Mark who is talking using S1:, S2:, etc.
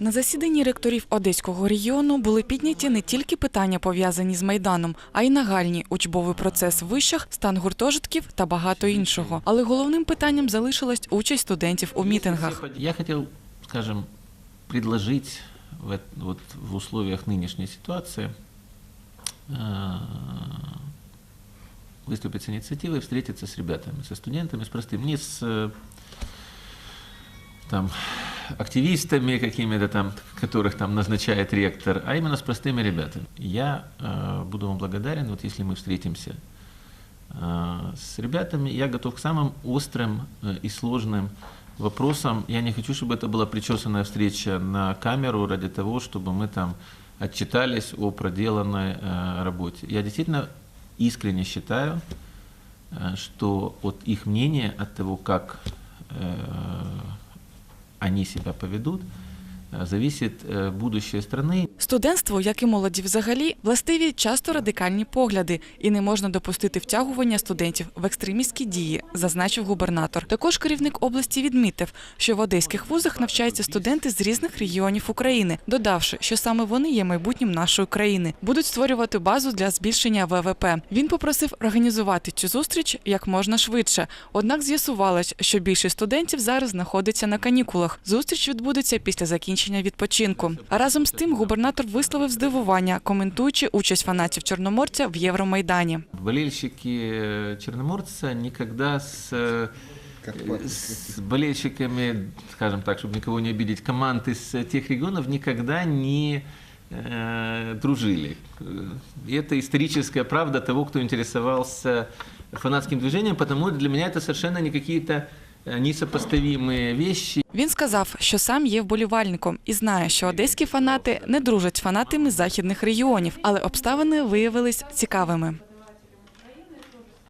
S1: На засіданні ректорів Одеського регіону були підняті не тільки питання пов'язані з майданом, а й нагальні учбовий процес в вишах, стан гуртожитків та багато іншого. Але головним питанням залишилась участь студентів у мітингах.
S2: Я хотел, скажем, предложить в, эт- вот, в условиях нынешней ситуации э, выступить с инициативой, встретиться с ребятами, со студентами, с простым, не с э, там, активистами какими-то там, которых там назначает ректор, а именно с простыми ребятами. Я э, буду вам благодарен, вот если мы встретимся э, с ребятами, я готов к самым острым э, и сложным вопросам. Я не хочу, чтобы это была причесанная встреча на камеру ради того, чтобы мы там отчитались о проделанной э, работе. Я действительно искренне считаю, э, что от их мнения, от того, как э, они себя поведут, э, зависит э, будущее страны.
S1: Студентству, як і молоді взагалі, властиві часто радикальні погляди, і не можна допустити втягування студентів в екстремістські дії, зазначив губернатор. Також керівник області відмітив, що в одеських вузах навчаються студенти з різних регіонів України, додавши, що саме вони є майбутнім нашої країни, будуть створювати базу для збільшення ВВП. Він попросив організувати цю зустріч як можна швидше. Однак з'ясувалось, що більшість студентів зараз знаходиться на канікулах. Зустріч відбудеться після закінчення відпочинку. А разом з тим губернатор висловив здивування, коментуючи участь фанатів Чорноморця в Євромайдані.
S2: Болельщики э, Черноморца никогда с, э, с болельщиками, скажем так, чтобы никого не обидеть, команд из э, тех регионов никогда не э, дружили. Э, И это историческая правда того, кто интересовался фанатским движением, потому для меня это совершенно не какие-то э, несопоставимые вещи.
S1: Він сказав, що сам є вболівальником і знає, що одеські фанати не дружать з фанатами західних регіонів, але обставини виявились цікавими.